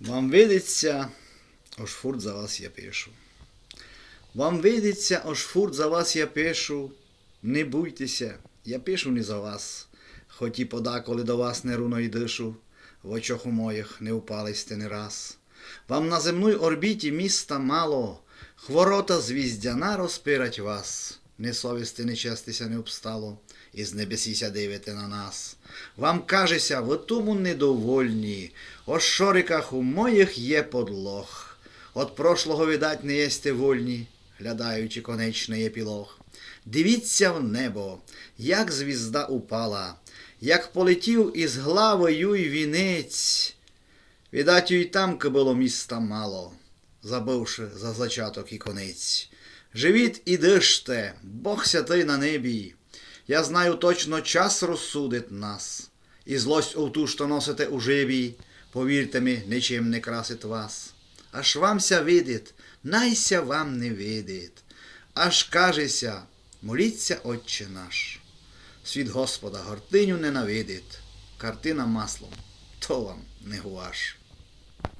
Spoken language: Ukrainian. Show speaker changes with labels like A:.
A: Вам видиться, ож фурт за вас я пишу. Вам видиться, ож фурт за вас я пишу. Не буйтеся, я пишу не за вас, хоч і подаколи до вас не руно й дишу, в очах у моїх не упались ти не раз. Вам на земной орбіті міста мало, хворота звіздяна розпирать вас, не совісти, не обстало, і з небесіся дивите на нас. Вам кажеся, ви тому недовольні, о шориках у моїх є подлог. От прошлого, видать, не єсте вольні, глядаючи конечний епілог. Дивіться в небо, як звізда упала, як полетів із главою й вінець. Відать, й там було міста мало, забивши за зачаток і конець. Живіть і диште, Бог святий на небі. Я знаю точно, час розсудить нас, і злость оту, що носите у живі, повірте ми, нічим не красить вас. Аж вамся видить, найся вам не видить. Аж кажеся, моліться, Отче наш. Світ Господа гортиню ненавидить, картина маслом, то вам не гуаш.